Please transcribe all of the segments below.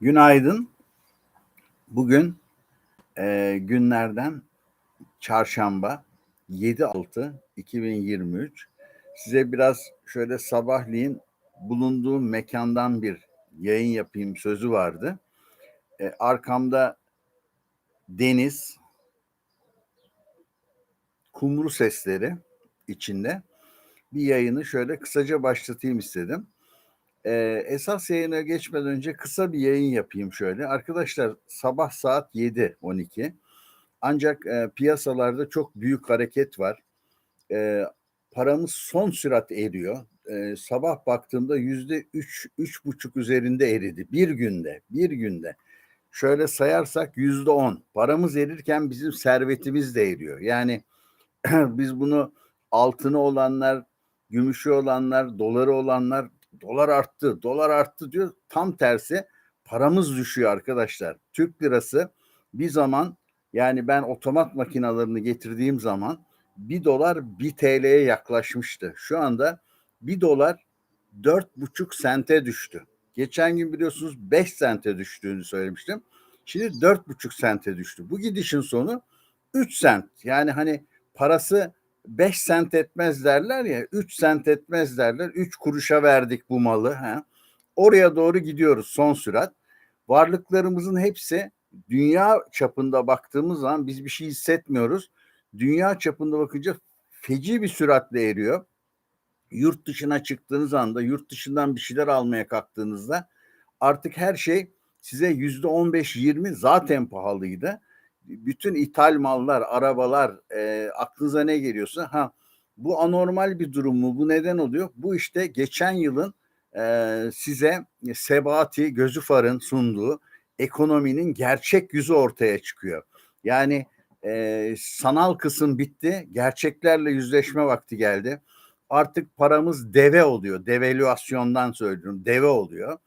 Günaydın. Bugün e, günlerden çarşamba 7-6-2023. Size biraz şöyle sabahleyin bulunduğum mekandan bir yayın yapayım sözü vardı. E, arkamda deniz, kumru sesleri içinde bir yayını şöyle kısaca başlatayım istedim. Ee, esas yayına geçmeden önce kısa bir yayın yapayım şöyle. Arkadaşlar sabah saat 7.12. Ancak e, piyasalarda çok büyük hareket var. E, paramız son sürat eriyor. E, sabah baktığımda yüzde üç, üç buçuk üzerinde eridi. Bir günde, bir günde. Şöyle sayarsak yüzde on. Paramız erirken bizim servetimiz de eriyor. Yani biz bunu altını olanlar, gümüşü olanlar, doları olanlar dolar arttı, dolar arttı diyor. Tam tersi paramız düşüyor arkadaşlar. Türk lirası bir zaman yani ben otomat makinalarını getirdiğim zaman bir dolar bir TL'ye yaklaşmıştı. Şu anda bir dolar dört buçuk sente düştü. Geçen gün biliyorsunuz beş sente düştüğünü söylemiştim. Şimdi dört buçuk sente düştü. Bu gidişin sonu üç sent. Yani hani parası 5 sent etmez derler ya 3 sent etmez derler. 3 kuruşa verdik bu malı ha. oraya doğru gidiyoruz son sürat. Varlıklarımızın hepsi dünya çapında baktığımız zaman biz bir şey hissetmiyoruz. Dünya çapında bakınca feci bir süratle eriyor. Yurt dışına çıktığınız anda yurt dışından bir şeyler almaya kalktığınızda artık her şey size yüzde on beş yirmi zaten pahalıydı bütün ithal mallar, arabalar e, aklınıza ne geliyorsa ha bu anormal bir durum mu? Bu neden oluyor? Bu işte geçen yılın e, size Sebati Gözüfar'ın sunduğu ekonominin gerçek yüzü ortaya çıkıyor. Yani e, sanal kısım bitti, gerçeklerle yüzleşme vakti geldi. Artık paramız deve oluyor, devalüasyondan söylüyorum, deve oluyor.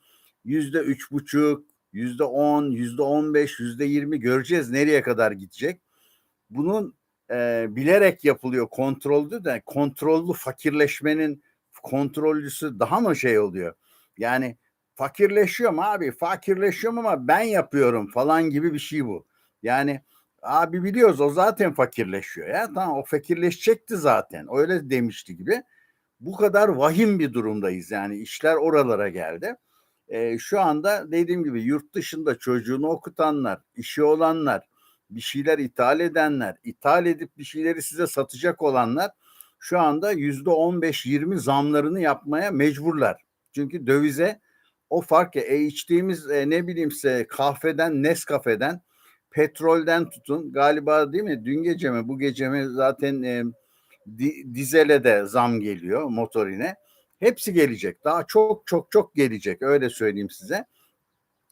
Yüzde üç buçuk, yüzde on, yüzde on beş, yüzde yirmi göreceğiz nereye kadar gidecek. Bunun e, bilerek yapılıyor kontrollü de kontrollü fakirleşmenin kontrollüsü daha mı şey oluyor? Yani fakirleşiyorum abi fakirleşiyorum ama ben yapıyorum falan gibi bir şey bu. Yani abi biliyoruz o zaten fakirleşiyor ya tamam o fakirleşecekti zaten öyle demişti gibi. Bu kadar vahim bir durumdayız yani işler oralara geldi e, şu anda dediğim gibi yurt dışında çocuğunu okutanlar, işi olanlar, bir şeyler ithal edenler, ithal edip bir şeyleri size satacak olanlar şu anda yüzde on beş yirmi zamlarını yapmaya mecburlar. Çünkü dövize o fark ya e, içtiğimiz e, ne bileyimse kahveden, Nescafe'den, petrolden tutun galiba değil mi? Dün gece mi bu gece mi zaten e, di, dizele de zam geliyor motorine. Hepsi gelecek. Daha çok çok çok gelecek. Öyle söyleyeyim size.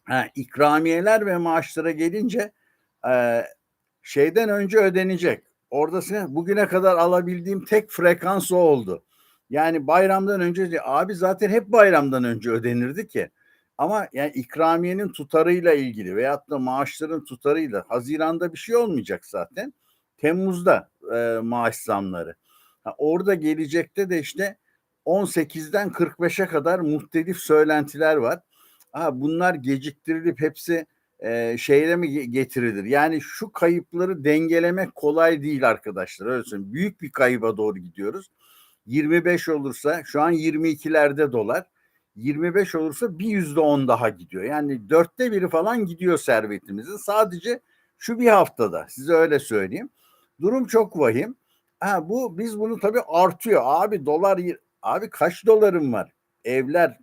Ha, ikramiyeler ve maaşlara gelince e, şeyden önce ödenecek. Orada bugüne kadar alabildiğim tek frekans o oldu. Yani bayramdan önce abi zaten hep bayramdan önce ödenirdi ki. Ama yani ikramiyenin tutarıyla ilgili veyahut da maaşların tutarıyla Haziran'da bir şey olmayacak zaten. Temmuz'da e, maaş zamları. Ha, orada gelecekte de işte 18'den 45'e kadar muhtelif söylentiler var. Ha, bunlar geciktirilip hepsi e, şeyle mi getirilir? Yani şu kayıpları dengelemek kolay değil arkadaşlar. Öyle. Büyük bir kayıba doğru gidiyoruz. 25 olursa şu an 22'lerde dolar. 25 olursa bir yüzde on daha gidiyor. Yani dörtte biri falan gidiyor servetimizin. Sadece şu bir haftada size öyle söyleyeyim. Durum çok vahim. Ha, bu biz bunu tabii artıyor. Abi dolar Abi kaç dolarım var? Evler,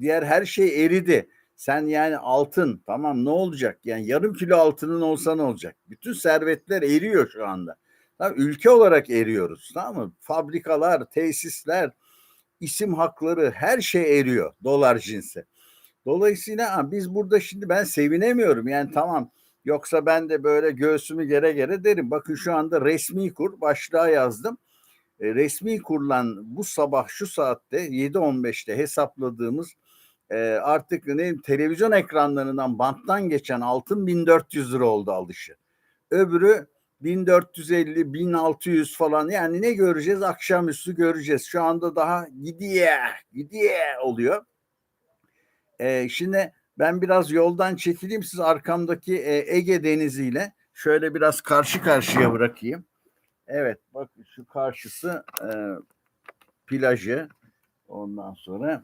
diğer her şey eridi. Sen yani altın tamam ne olacak? Yani yarım kilo altının olsa ne olacak? Bütün servetler eriyor şu anda. Tamam, ülke olarak eriyoruz tamam mı? Fabrikalar, tesisler, isim hakları her şey eriyor dolar cinsi. Dolayısıyla biz burada şimdi ben sevinemiyorum. Yani tamam yoksa ben de böyle göğsümü gere gere derim. Bakın şu anda resmi kur başlığa yazdım. E, resmi kurulan bu sabah şu saatte 7.15'te hesapladığımız e, artık ne televizyon ekranlarından banttan geçen altın 1400 lira oldu alışı. Öbürü 1450, 1600 falan yani ne göreceğiz? Akşamüstü göreceğiz. Şu anda daha gidiye, gidiye oluyor. Ee, şimdi Ben biraz yoldan çekileyim. Siz arkamdaki e, Ege Denizi ile şöyle biraz karşı karşıya bırakayım. Evet bak şu karşısı e, plajı. Ondan sonra